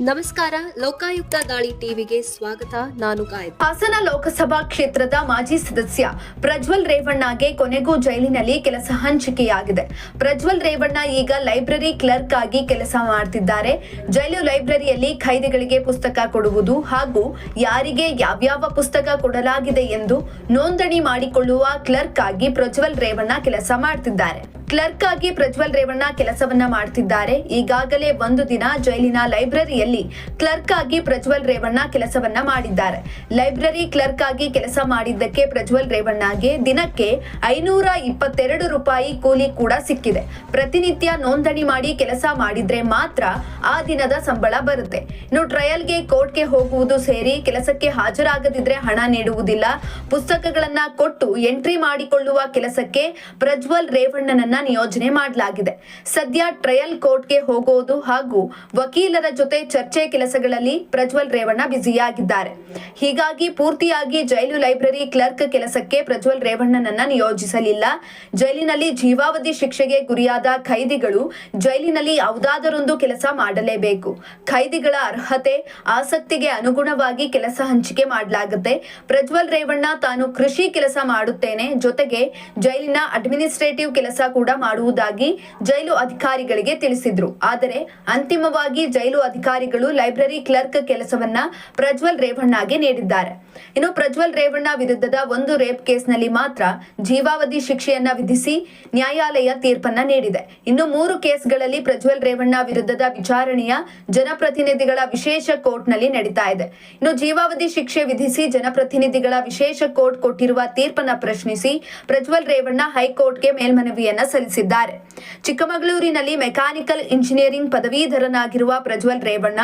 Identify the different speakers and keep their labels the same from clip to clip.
Speaker 1: ನಮಸ್ಕಾರ, ಲೋಕಾಯುಕ್ತ ದಾಳಿ ಟಿವಿಗೆ ಸ್ವಾಗತ. ನಾನು ಗಾಯತ್ರಿ.
Speaker 2: ಹಾಸನ ಲೋಕಸಭಾ ಕ್ಷೇತ್ರದ ಮಾಜಿ ಸದಸ್ಯ ಪ್ರಜ್ವಲ್ ರೇವಣ್ಣಗೆ ಕೊನೆಗೂ ಜೈಲಿನಲ್ಲಿ ಕೆಲಸ ಹಂಚಿಕೆಯಾಗಿದೆ. ಪ್ರಜ್ವಲ್ ರೇವಣ್ಣ ಈಗ ಲೈಬ್ರರಿ ಕ್ಲರ್ಕ್ ಆಗಿ ಕೆಲಸ ಮಾಡ್ತಿದ್ದಾರೆ. ಜೈಲು ಲೈಬ್ರರಿಯಲ್ಲಿ ಖೈದಿಗಳಿಗೆ ಪುಸ್ತಕ ಕೊಡುವುದು ಹಾಗೂ ಯಾರಿಗೆ ಯಾವ್ಯಾವ ಪುಸ್ತಕ ಕೊಡಲಾಗಿದೆ ಎಂದು ನೋಂದಣಿ ಮಾಡಿಕೊಳ್ಳುವ ಕ್ಲರ್ಕ್ ಆಗಿ ಪ್ರಜ್ವಲ್ ರೇವಣ್ಣ ಕೆಲಸ ಮಾಡ್ತಿದ್ದಾರೆ. ಕ್ಲರ್ಕ್ ಆಗಿ ಪ್ರಜ್ವಲ್ ರೇವಣ್ಣ ಕೆಲಸವನ್ನ ಮಾಡ್ತಿದ್ದಾರೆ. ಈಗಾಗಲೇ ಒಂದು ದಿನ ಜೈಲಿನ ಲೈಬ್ರರಿಯಲ್ಲಿ ಕ್ಲರ್ಕ್ ಆಗಿ ಪ್ರಜ್ವಲ್ ರೇವಣ್ಣ ಕೆಲಸವನ್ನ ಮಾಡಿದ್ದಾರೆ. ಲೈಬ್ರರಿ ಕ್ಲರ್ಕ್ ಆಗಿ ಕೆಲಸ ಮಾಡಿದ್ದಕ್ಕೆ ಪ್ರಜ್ವಲ್ ರೇವಣ್ಣಗೆ ದಿನಕ್ಕೆ ಐನೂರ ಇಪ್ಪತ್ತೆರಡು ರೂಪಾಯಿ ಕೂಲಿ ಕೂಡ ಸಿಕ್ಕಿದೆ. ಪ್ರತಿನಿತ್ಯ ನೋಂದಣಿ ಮಾಡಿ ಕೆಲಸ ಮಾಡಿದ್ರೆ ಮಾತ್ರ ಆ ದಿನದ ಸಂಬಳ ಬರುತ್ತೆ. ಇನ್ನು ಟ್ರಯಲ್ಗೆ ಕೋರ್ಟ್ಗೆ ಹೋಗುವುದು ಸೇರಿ ಕೆಲಸಕ್ಕೆ ಹಾಜರಾಗದಿದ್ರೆ ಹಣ ನೀಡುವುದಿಲ್ಲ. ಪುಸ್ತಕಗಳನ್ನ ಕೊಟ್ಟು ಎಂಟ್ರಿ ಮಾಡಿಕೊಳ್ಳುವ ಕೆಲಸಕ್ಕೆ ಪ್ರಜ್ವಲ್ ರೇವಣ್ಣನನ್ನ ನಿಯೋಜನೆ ಮಾಡಲಾಗಿದೆ. ಸದ್ಯ ಟ್ರಯಲ್ ಕೋರ್ಟ್ಗೆ ಹೋಗೋದು ಹಾಗೂ ವಕೀಲರ ಜೊತೆ ಚರ್ಚೆ ಕೆಲಸಗಳಲ್ಲಿ ಪ್ರಜ್ವಲ್ ರೇವಣ್ಣ ಬ್ಯುಸಿಯಾಗಿದ್ದಾರೆ. ಹೀಗಾಗಿ ಪೂರ್ತಿಯಾಗಿ ಜೈಲು ಲೈಬ್ರರಿ ಕ್ಲರ್ಕ್ ಕೆಲಸಕ್ಕೆ ಪ್ರಜ್ವಲ್ ರೇವಣ್ಣನನ್ನ ನಿಯೋಜಿಸಲಿಲ್ಲ. ಜೈಲಿನಲ್ಲಿ ಜೀವಾವಧಿ ಶಿಕ್ಷೆಗೆ ಗುರಿಯಾದ ಖೈದಿಗಳು ಜೈಲಿನಲ್ಲಿ ಯಾವುದಾದರೊಂದು ಕೆಲಸ ಮಾಡಲೇಬೇಕು. ಖೈದಿಗಳ ಅರ್ಹತೆ, ಆಸಕ್ತಿಗೆ ಅನುಗುಣವಾಗಿ ಕೆಲಸ ಹಂಚಿಕೆ ಮಾಡಲಾಗುತ್ತೆ. ಪ್ರಜ್ವಲ್ ರೇವಣ್ಣ ತಾನು ಕೃಷಿ ಕೆಲಸ ಮಾಡುತ್ತೇನೆ. ಜೊತೆಗೆ ಜೈಲಿನ ಅಡ್ಮಿನಿಸ್ಟ್ರೇಟಿವ್ ಕೆಲಸ ಕೂಡ ಮಾಡುವುದಾಗಿ ಜೈಲು ಅಧಿಕಾರಿಗಳಿಗೆ ತಿಳಿಸಿದ್ರು. ಆದರೆ ಅಂತಿಮವಾಗಿ ಜೈಲು ಅಧಿಕಾರಿಗಳು ಲೈಬ್ರರಿ ಕ್ಲರ್ಕ್ ಕೆಲಸವನ್ನ ಪ್ರಜ್ವಲ್ ರೇವಣ್ಣಗೆ ನೀಡಿದ್ದಾರೆ. ಇನ್ನು ಪ್ರಜ್ವಲ್ ರೇವಣ್ಣ ವಿರುದ್ಧದ ಒಂದು ರೇಪ್ ಕೇಸ್ನಲ್ಲಿ ಮಾತ್ರ ಜೀವಾವಧಿ ಶಿಕ್ಷೆಯನ್ನ ವಿಧಿಸಿ ನ್ಯಾಯಾಲಯ ತೀರ್ಪನ್ನ ನೀಡಿದೆ. ಇನ್ನು ಮೂರು ಕೇಸ್ಗಳಲ್ಲಿ ಪ್ರಜ್ವಲ್ ರೇವಣ್ಣ ವಿರುದ್ಧದ ವಿಚಾರಣೆಯ ಜನಪ್ರತಿನಿಧಿಗಳ ವಿಶೇಷ ಕೋರ್ಟ್ನಲ್ಲಿ ನಡೀತಾ ಇದೆ. ಇನ್ನು ಜೀವಾವಧಿ ಶಿಕ್ಷೆ ವಿಧಿಸಿ ಜನಪ್ರತಿನಿಧಿಗಳ ವಿಶೇಷ ಕೋರ್ಟ್ ಕೊಟ್ಟಿರುವ ತೀರ್ಪನ್ನ ಪ್ರಶ್ನಿಸಿ ಪ್ರಜ್ವಲ್ ರೇವಣ್ಣ ಹೈಕೋರ್ಟ್ಗೆ ಮೇಲ್ಮನವಿಯನ್ನ ಸಲ್ಲಿಸಿದ್ದಾರೆ. ಚಿಕ್ಕಮಗಳೂರಿನಲ್ಲಿ ಮೆಕ್ಯಾನಿಕಲ್ ಇಂಜಿನಿಯರಿಂಗ್ ಪದವೀಧರನಾಗಿರುವ ಪ್ರಜ್ವಲ್ ರೇವಣ್ಣ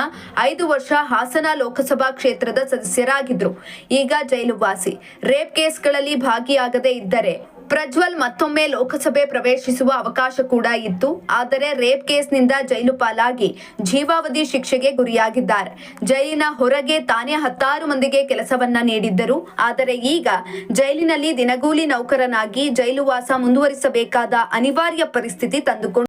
Speaker 2: ಐದು ವರ್ಷ ಹಾಸನ ಲೋಕಸಭಾ ಕ್ಷೇತ್ರದ ಸದಸ್ಯರಾಗಿದ್ರು ಈಗ ಜೈಲು ವಾಸಿ ರೇಪ್ ಕೇಸ್ಗಳಲ್ಲಿ ಭಾಗಿಯಾಗದೇ ಇದ್ದರೆ ಪ್ರಜ್ವಲ್ ಮತ್ತೊಮ್ಮೆ ಲೋಕಸಭೆ ಪ್ರವೇಶಿಸುವ ಅವಕಾಶ ಕೂಡ ಇತ್ತು. ಆದರೆ ರೇಪ್ ಕೇಸ್ನಿಂದ ಜೈಲು ಪಾಲಾಗಿ ಜೀವಾವಧಿ ಶಿಕ್ಷೆಗೆ ಗುರಿಯಾಗಿದ್ದಾರೆ. ಜೈಲಿನ ಹೊರಗೆ ತಾನೇ ಹತ್ತಾರು ಮಂದಿಗೆ ಕೆಲಸವನ್ನ ನೀಡಿದ್ದರು. ಆದರೆ ಈಗ ಜೈಲಿನಲ್ಲಿ ದಿನಗೂಲಿ ನೌಕರನಾಗಿ ಜೈಲು ವಾಸ ಮುಂದುವರಿಸಬೇಕಾದ ಅನಿವಾರ್ಯ ಪರಿಸ್ಥಿತಿ ತಂದುಕೊಂಡು